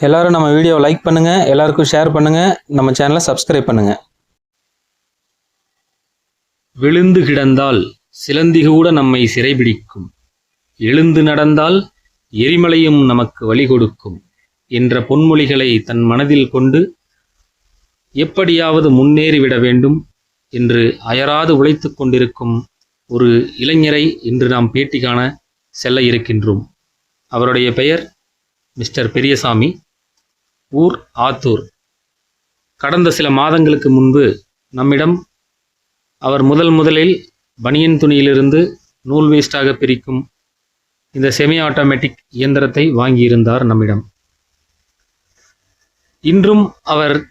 எல்லாரும் நம்ம வீடியோவை லைக் பண்ணுங்க எல்லாருக்கும் ஷேர் பண்ணுங்க நம்ம சேனலை சப்ஸ்கிரைப் பண்ணுங்க. விழுந்து கிடந்தால் சிலந்தி கூட நம்மை சிறைபிடிக்கும். எழுந்து நடந்தால் எரிமலையும் நமக்கு வழி கொடுக்கும் என்ற பொன்மொழிகளை தன் மனதில் கொண்டு எப்படியாவது முன்னேறிவிட வேண்டும் என்று அயராது உழைத்துக் கொண்டிருக்கும் ஒரு இளைஞரை இன்று நாம் பேட்டி காண செல்ல இருக்கின்றோம். அவருடைய பெயர் மிஸ்டர் பெரியசாமி. ஊர் ஆத்தூர். கடந்த சில மாதங்களுக்கு முன்பு நம்மிடம் அவர் முதல் முதலில் பனியன் துணியிலிருந்து நூல் வேஸ்டாக பிரிக்கும் இந்த செமி ஆட்டோமேட்டிக் இயந்திரத்தை வாங்கியிருந்தார் நம்மிடம். இன்றும் அவர்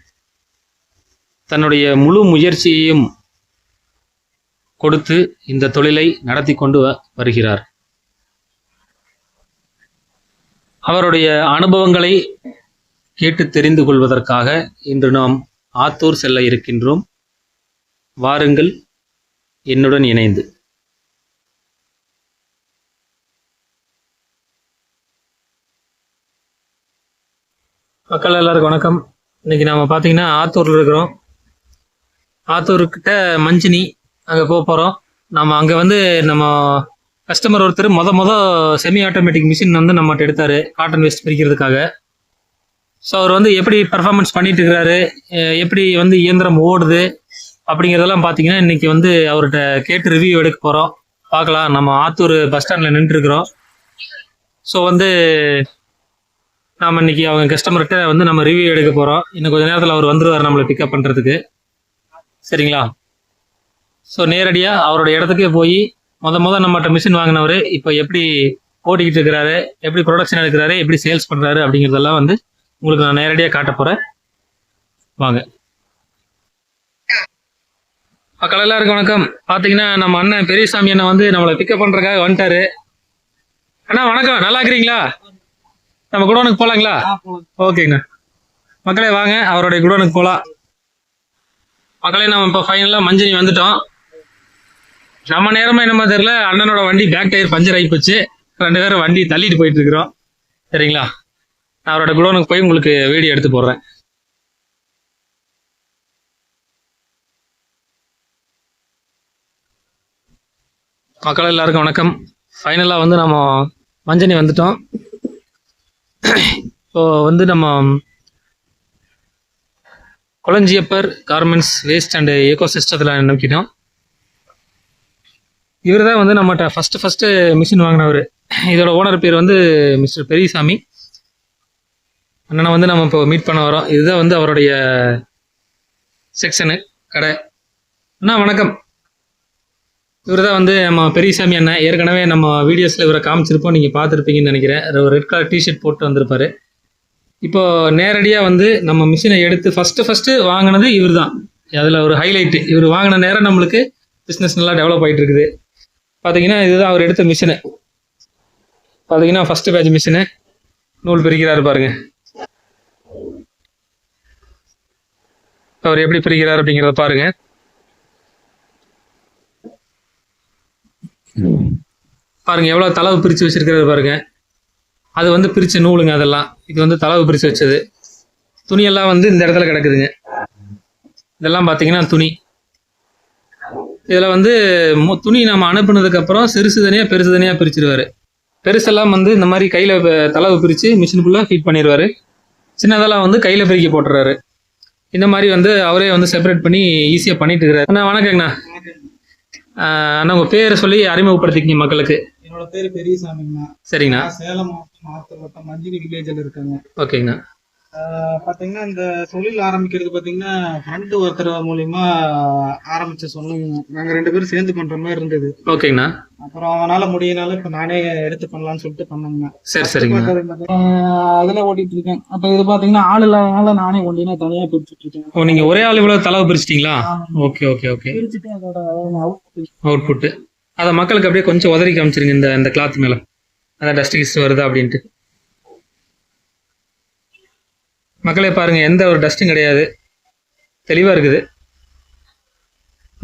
தன்னுடைய முழு முயற்சியையும் கொடுத்து இந்த தொழிலை நடத்தி கொண்டு வ- வருகிறார். அவருடைய அனுபவங்களை கேட்டு தெரிந்து கொள்வதற்காக இன்று நாம் ஆத்தூர் செல்ல இருக்கின்றோம். வாருங்கள் என்னுடன் இணைந்து. மக்கள் எல்லாருக்கும் வணக்கம். இன்னைக்கு நாம் பார்த்தீங்கன்னா ஆத்தூரில் இருக்கிறோம். ஆத்தூர்கிட்ட மஞ்சினி அங்கே போக போகிறோம் நம்ம அங்கே வந்து நம்ம கஸ்டமர் ஒருத்தர் மொத மொதல் செமி ஆட்டோமேட்டிக் மிஷின் வந்து நம்மகிட்ட எடுத்தார். காட்டன் வேஸ்ட் பிரிக்கிறதுக்காக. ஸோ அவர் வந்து எப்படி பர்ஃபார்மன்ஸ் பண்ணிட்டு இருக்கிறாரு எப்படி வந்து இயந்திரம் ஓடுது அப்படிங்கிறதெல்லாம் பார்த்தீங்கன்னா இன்னைக்கு வந்து அவர்கிட்ட கேட்டு ரிவ்யூ எடுக்க போகிறோம் பார்க்கலாம். நம்ம ஆத்தூர் பஸ் ஸ்டாண்டில் நின்றுருக்குறோம் ஸோ வந்து நாம் இன்னைக்கு அவங்க கஸ்டமர்கிட்ட வந்து நம்ம ரிவ்யூ எடுக்க போகிறோம் இன்னும் கொஞ்ச நேரத்தில் அவர் வந்துடுவார் நம்மளை பிக்கப் பண்ணுறதுக்கு சரிங்களா? ஸோ நேரடியாக அவரோட இடத்துக்கே போய் முத முத நம்மகிட்ட மிஷின் வாங்கினவர் இப்போ எப்படி ஓட்டிக்கிட்டு இருக்கிறாரு எப்படி ப்ரொடக்ஷன் எடுக்கிறாரு எப்படி சேல்ஸ் பண்ணுறாரு அப்படிங்கிறதெல்லாம் வந்து உங்களுக்கு நான் நேரடியாக காட்ட போகிறேன் வாங்க. மக்கள் எல்லாருக்கும் வணக்கம். பார்த்தீங்கன்னா நம்ம அண்ணன் பெரியசாமி அண்ணன் வந்து நம்மளை பிக்கப் பண்ணுறதுக்காக வந்துட்டாரு. அண்ணா வணக்கம். நல்லா இருக்கிறீங்களா? நம்ம குடோனுக்கு போகலாங்களா ஓகேங்கண்ணா மக்களே வாங்க. அவருடைய குடோனுக்கு போகலாம் மக்களே நம்ம இப்போ ஃபைனலாக மஞ்சனி வந்துட்டோம். நம்ம நேரமா என்னமோ தெரியல அண்ணனோட வண்டி பேக் டயர் பஞ்சர் ஆகி போச்சு. ரெண்டு பேரும் வண்டி தள்ளிட்டு போயிட்டு இருக்கிறோம். சரிங்களா? நான் அவரோட குடோனுக்கு போய் உங்களுக்கு வீடியோ எடுத்து போடுறேன். மக்கள் எல்லாருக்கும் வணக்கம். ஃபைனலாக வந்து நம்ம மஞ்சனி வந்துட்டோம். இப்போ வந்து நம்ம கொளஞ்சியப்பர் கார்மெண்ட்ஸ் வேஸ்ட் அண்ட் ஏகோ சிஸ்டத்தில் நம்பிக்கிட்டோம் இவர் தான் வந்து நம்மகிட்ட ஃபஸ்ட்டு ஃபஸ்ட்டு மிஷின் வாங்கினவர். இதோட ஓனர் பேர் வந்து மிஸ்டர் பெரியசாமி. அண்ணனை வந்து நம்ம இப்போ மீட் பண்ண வரோம். இதுதான் வந்து அவருடைய செக்ஷனு கடை. அண்ணா வணக்கம். இவர் தான் வந்து நம்ம பெரியசாமி அண்ணன். ஏற்கனவே நம்ம வீடியோஸில் இவரை காமிச்சிருப்போம். நீங்கள் பார்த்துருப்பீங்கன்னு நினைக்கிறேன். ரெட் கலர் டிஷர்ட் போட்டு வந்திருப்பாரு. இப்போ நேரடியாக வந்து நம்ம மிஷினை எடுத்து ஃபஸ்ட்டு ஃபஸ்ட்டு வாங்கினது இவர் தான் அதில் ஒரு ஹைலைட்டு இவர் வாங்கின நேரம் நம்மளுக்கு பிஸ்னஸ் நல்லா டெவலப் ஆகிட்டு இருக்குது. பார்த்தீங்கன்னா இதுதான் அவர் எடுத்த மிஷினு பார்த்தீங்கன்னா ஃபஸ்ட்டு பேட்ச் மிஷினு நூல் பிரிக்கிறாரு பாருங்கள் அவர் எப்படி பிரிக்கிறார் அப்படிங்கிறத பாருங்க. பாருங்க எவ்வளோ தளவு பிரித்து வச்சிருக்கிறது பாருங்க. அது வந்து பிரிச்ச நூலுங்க அதெல்லாம். இது வந்து தளவு பிரித்து வச்சது. துணியெல்லாம் வந்து இந்த இடத்துல கிடக்குதுங்க. இதெல்லாம் பார்த்தீங்கன்னா துணி. இதில் வந்து துணி நம்ம அனுப்புனதுக்கு அப்புறம் சிறுசு தனியாக பெருசு தனியாக பிரிச்சிருவாரு. பெருசெல்லாம் வந்து இந்த மாதிரி கையில் தளவு பிரித்து மிஷினுக்குள்ளே ஃபீட் பண்ணிடுவாரு சின்னதெல்லாம் வந்து கையில் பிரிக்க போட்டுறாரு. இந்த மாதிரி வந்து அவரே வந்து செப்பரேட் பண்ணி ஈஸியாக பண்ணிட்டு இருக்கிறாரு அண்ணா வணக்கங்கண்ணா. அண்ணா உங்கள் பேரை சொல்லி அறிமுகப்படுத்திக்கிங்க மக்களுக்கு. என்னோட பேரு பெரியசாமிங்கண்ணா. சரிங்கண்ணா. சேலம் மாவட்டம் ஆத்தூர் வட்டம் மஞ்சினி வில்லேஜில் இருக்கேங்க. ஓகேங்கண்ணா. பாத்தீங்கன்னா இந்த தொழில் ஆரம்பிக்கிறது பாத்தீங்கன்னா ஃப்ரெண்டு ஒருத்தர் மூலியமா ஆரம்பிச்ச சொன்னீங்க நாங்க ரெண்டு பேரும் சேர்ந்து பண்ற மாதிரி இருந்தது. ஓகேங்கண்ணா. அப்புறம் அவனால முடியனால இப்ப நானே எடுத்து பண்ணலாம்னு சொல்லிட்டு பண்ணேங்கண்ணா. சரி சரிங்கண்ணா. ஆஹ் அதுல ஓட்டிட்டு இருக்கேன். அப்ப இது பாத்தீங்கன்னா ஆள் இல்லாதனால நானே ஒண்டினா தனியா பிரிச்சுட்டு இருக்கேன். ஓ நீங்கள் ஒரே ஆள் இவ்வளோ தளவு பிரிச்சிட்டிங்களா? Okay okay okay. பிரிச்சுட்டு அதோட output. அவுட்புட்டு அதை மக்களுக்கு அப்படியே கொஞ்சம் உதறி காமிச்சிருங்க இந்த இந்த கிளாத் மேலே. அந்த டஸ்ட் கிஸ்ட் வருதா அப்படின்ட்டு. மக்களே பாருங்க எந்த ஒரு டஸ்ட்டும் கிடையாது. தெளிவாக இருக்குது.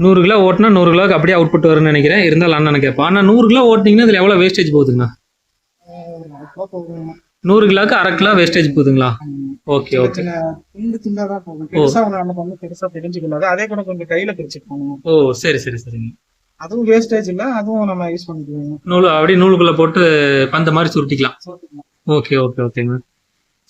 நூறு கிலோ ஓட்டினா நூறு கிலோக்கு அப்படியே அவுட்புட் வரும்னு நினைக்கிறேன். இருந்தாலும் அண்ணன் கேட்பேன் ஆனால் நூறு கிலோ ஓட்டினீங்கன்னா இதில் எவ்வளோ வேஸ்டேஜ் போகுதுங்கண்ணா. நூறு கிலோக்கு அரை கிலோ வேஸ்டேஜ் போகுதுங்களா? ஓகே ஓகே அதே கூட கொஞ்சம் கையில பிரிச்சுக்கணும் ஓ சரி சரி சரிங்க. அதுவும் வேஸ்டேஜ் இல்ல அதுவும் நம்ம யூஸ் பண்ணிக்கலாம். நூல் அப்படியே நூலுக்குள்ள போட்டு பந்த மாதிரி சுருட்டிக்கலாம். ஓகே ஓகே ஓகேங்க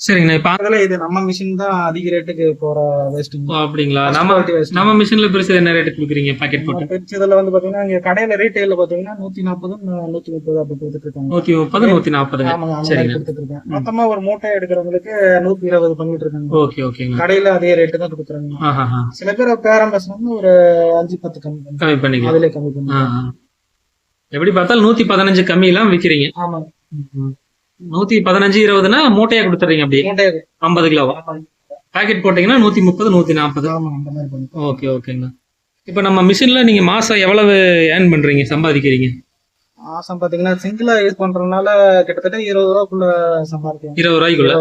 சரிங்கண்ணா இப்போ அதுல இது நம்ம மிஷின் தான் அதிக ரேட்டுக்கு போற வேஸ்டிங் ஓ, அப்படிங்களா? நம்ம நம்ம மிஷின்ல பெருசு என்ன ரேட்டு கொடுக்குறீங்க பாக்கெட் போட்டு? பெருசுல வந்து பாத்தீங்கன்னா இங்க கடையில ரீட்டைல பாத்தீங்கன்னா நூத்தி நாற்பது நூத்தி முப்பது அப்படி கொடுத்துட்டு இருக்காங்க நூத்தி முப்பது நூத்தி மாதிரி சரிங்க. கொடுத்துட்டு இருக்கேன் மொத்தமா ஒரு மூட்டை எடுக்கிறவங்களுக்கு நூத்தி இருபது பண்ணிட்டு இருக்காங்க ஓகே ஓகேங்க கடையில அதே ரேட்டு தான் கொடுக்குறாங்க. சில பேர் பேரம் பேசணும்னு ஒரு அஞ்சு பத்து கம்மி கம்மி பண்ணிக்கலாம். அதுல கம்மி பண்ணி. எப்படி பார்த்தாலும் நூத்தி பதினஞ்சு கம்மி எல்லாம் விக்கிறீங்க ஆமா நூத்தி பதினஞ்சு இருபதுன்னா மூட்டையா கொடுத்துறீங்க அப்படியே. மூட்டை ஐம்பது கிலோவா? பாக்கெட் போட்டீங்கன்னா நூத்தி முப்பது நூத்தி நாற்பது. ஓகே ஓகேங்க இப்போ நம்ம மிஷின்ல நீங்க மாசம் எவ்வளவு ஏர்ன் பண்றீங்க சம்பாதிக்கிறீங்க? மாசம் பாத்தீங்கன்னா சிங்கிளா யூஸ் பண்றதுனால கிட்டத்தட்ட இருபது ரூபாக்குள்ள சம்பாதிக்கலாம். இருபது ரூபாய்க்குள்ள?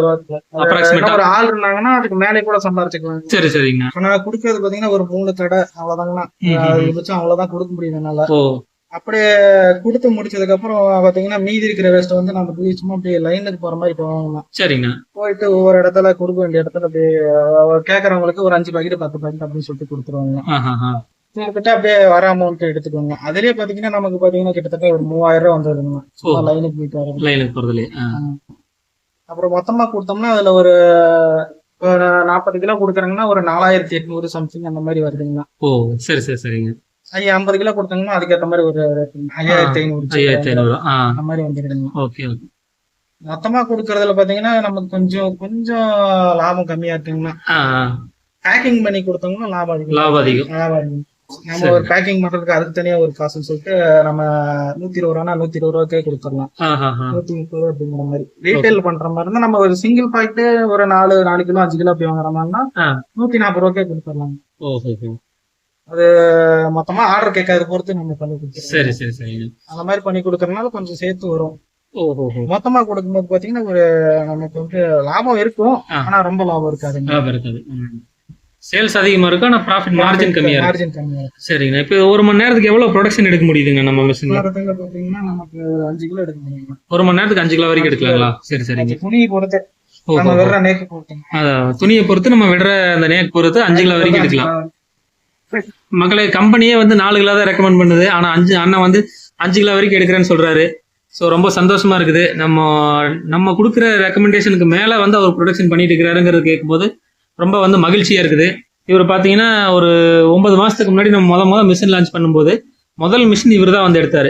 ஒரு ஆள் இருந்தாங்கன்னா அதுக்கு மேலே கூட சம்பாரிச்சுக்கலாம் சரி சரிங்க. நான் கொடுக்கறது பாத்தீங்கன்னா ஒரு மூணு கடை அவ்வளவுதாங்கண்ணா. அவ்வளவுதான் கொடுக்க முடியும் என்னால. அப்படியே கொடுத்து முடிச்சதுக்கு அப்புறம் பாத்தீங்கன்னா மீதி இருக்கிற வேஸ்ட் வந்து நம்ம போய் சும்மா அப்படியே லைனுக்கு போற மாதிரி போவாங்கண்ணா சரிங்க போயிட்டு ஒவ்வொரு இடத்துல கொடுக்க வேண்டிய இடத்துல அப்படியே கேக்குறவங்களுக்கு ஒரு அஞ்சு பாக்கெட் பத்து பாக்கெட் அப்படின்னு சொல்லிட்டு கொடுத்துருவாங்க. கிட்ட அப்படியே வர அமௌண்ட் எடுத்துக்கோங்க. அதுலயே பாத்தீங்கன்னா நமக்கு பாத்தீங்கன்னா கிட்டத்தட்ட ஒரு மூவாயிரம் ரூபாய் வந்துருங்க ஓ. லைனுக்கு போயிட்டு வர லைனுக்கு போறதுலயே ஆ. அப்புறம் மொத்தமா கொடுத்தோம்னா அதுல ஒரு நாற்பது கிலோ கொடுக்குறாங்கன்னா ஒரு நாலாயிரத்தி எட்நூறு சம்திங் அந்த மாதிரி வருதுங்கண்ணா. ஓ சரி சரி சரிங்க. ஐயா ஐம்பது கிலோ கொடுத்தாங்கன்னா அதுக்கேற்ற மாதிரி ஒரு ஐயாயிரத்தி ஐநூறு ஐயாயிரத்தி ஐநூறு அந்த மாதிரி வந்துருதுங்க ஓகே ஓகே. மொத்தமா கொடுக்கறதுல பாத்தீங்கன்னா நமக்கு கொஞ்சம் கொஞ்சம் லாபம் கம்மியா ஆ. பேக்கிங் பண்ணி கொடுத்தோம்னா லாபம் அதிகம். லாபம் அதிகம். லாபம் அதிகம். நம்ம. ஒரு பேக்கிங் பண்றதுக்கு அதுக்கு தனியா ஒரு காசுன்னு சொல்லிட்டு நம்ம நூத்தி இருபது ரூபா நூத்தி இருபது ரூபாய்க்கே கொடுத்துடலாம். நூத்தி முப்பது ரூபா அப்படிங்கிற மாதிரி. ரீட்டைல் பண்ற மாதிரி இருந்தா நம்ம ஒரு சிங்கிள் பாக்கெட் ஒரு நாலு நாலு கிலோ அஞ்சு கிலோ அப்படி வாங்குற மாதிரினா. நூத்தி நாற்பது ரூபாய்க்கே கொடுத்துடலாம். சரி சரி. மொத்தமா ஆர்டர் கேட்காத பொறுத்து நம்ம பண்ணி கொடுத்துருவோம். சரி சரி சரிங்க அந்த மாதிரி பண்ணி கொடுக்கறதுனால கொஞ்சம் சேர்த்து வரும். மொத்தமா கொடுக்கும்போது பாத்தீங்கன்னா ஒரு நமக்கு வந்து லாபம் இருக்கும். ஆனா ரொம்ப லாபம் இருக்காதுங்க. லாபம் இருக்காது. சேல்ஸ் அதிகமா இருக்கும் ஆனா ப்ராஃபிட் மார்ஜின் கம்மியா மார்ஜின் கம்மியா இருக்கும் சரிங்கண்ணா இப்போ ஒரு மணி நேரத்துக்கு எவ்வளவு ப்ரொடக்ஷன் எடுக்க முடியுதுங்க நம்ம நேரத்துல பாத்தீங்கன்னா நமக்கு அஞ்சு கிலோ எடுக்க முடியும் ஒரு மணி நேரத்துக்கு அஞ்சு கிலோ வரைக்கும் எடுக்கலாங்களா? சரி சரிங்க. துணியை பொறுத்து. நம்ம வெறும் நேக்கு அதான் துணியை பொறுத்து நம்ம விடுற அந்த நேக் பொறுத்து அஞ்சு கிலோ வரைக்கும் எடுக்கலாம். மக்களை கம்பெனியே வந்து நாலு கிலோ தான் ரெக்கமெண்ட் பண்ணுது. ஆனால் அஞ்சு அண்ணன் வந்து அஞ்சு கிலோ வரைக்கும் எடுக்கிறேன்னு சொல்கிறாரு ஸோ ரொம்ப சந்தோஷமா இருக்குது. நம்ம நம்ம கொடுக்குற ரெக்கமெண்டேஷனுக்கு மேலே வந்து அவர் ப்ரொடக்ஷன் பண்ணிட்டு இருக்கிறாருங்கிறது கேட்கும்போது ரொம்ப வந்து மகிழ்ச்சியாக இருக்குது. இவர் பார்த்தீங்கன்னா ஒரு ஒன்பது மாதத்துக்கு முன்னாடி நம்ம முத முத மிஷின் லான்ச் பண்ணும்போது முதல் மிஷின் இவர் தான் வந்து எடுத்தார்.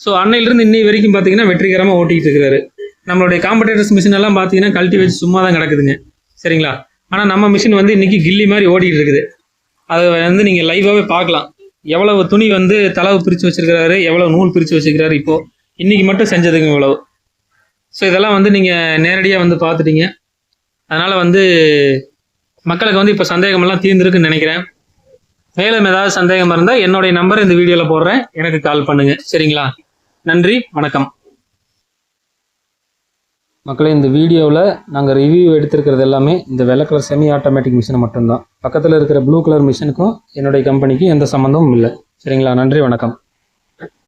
ஸோ அன்னையிலிருந்து இன்னி வரைக்கும் பார்த்தீங்கன்னா வெற்றிகரமாக ஓட்டிகிட்டு இருக்கிறாரு. நம்மளுடைய காம்படேட்டர்ஸ் மிஷின் எல்லாம் பார்த்தீங்கன்னா கழட்டி வச்சு சும்மா தான் கிடக்குதுங்க. சரிங்களா? ஆனால் நம்ம மிஷின் வந்து இன்னைக்கு கில்லி மாதிரி ஓடிட்டு இருக்குது. அதை வந்து நீங்கள் லைவாகவே பார்க்கலாம். எவ்வளவு துணி வந்து தளவு பிரித்து வச்சிருக்கிறாரு எவ்வளோ நூல் பிரித்து வச்சுருக்கிறாரு இப்போ. இன்றைக்கி மட்டும் செஞ்சதுங்க இவ்வளவு. ஸோ இதெல்லாம் வந்து நீங்கள் நேரடியாக வந்து பார்த்துட்டீங்க. அதனால் வந்து மக்களுக்கு வந்து இப்போ சந்தேகமெல்லாம் தீர்ந்துருக்குன்னு நினைக்கிறேன். மேலும் ஏதாவது சந்தேகம் இருந்தால் என்னுடைய நம்பர் இந்த வீடியோவில் போடுறேன். எனக்கு கால் பண்ணுங்கள் சரிங்களா? நன்றி வணக்கம். மக்களே இந்த வீடியோவில் நாங்கள் ரிவ்யூ எடுத்திருக்கிறது எல்லாமே இந்த வெள்ளை கலர் செமி ஆட்டோமேட்டிக் மிஷின் மட்டும்தான். பக்கத்தில் இருக்கிற ப்ளூ கலர் மிஷினுக்கும் என்னுடைய கம்பெனிக்கும் எந்த சம்மந்தமும் இல்லை. சரிங்களா? நன்றி வணக்கம்.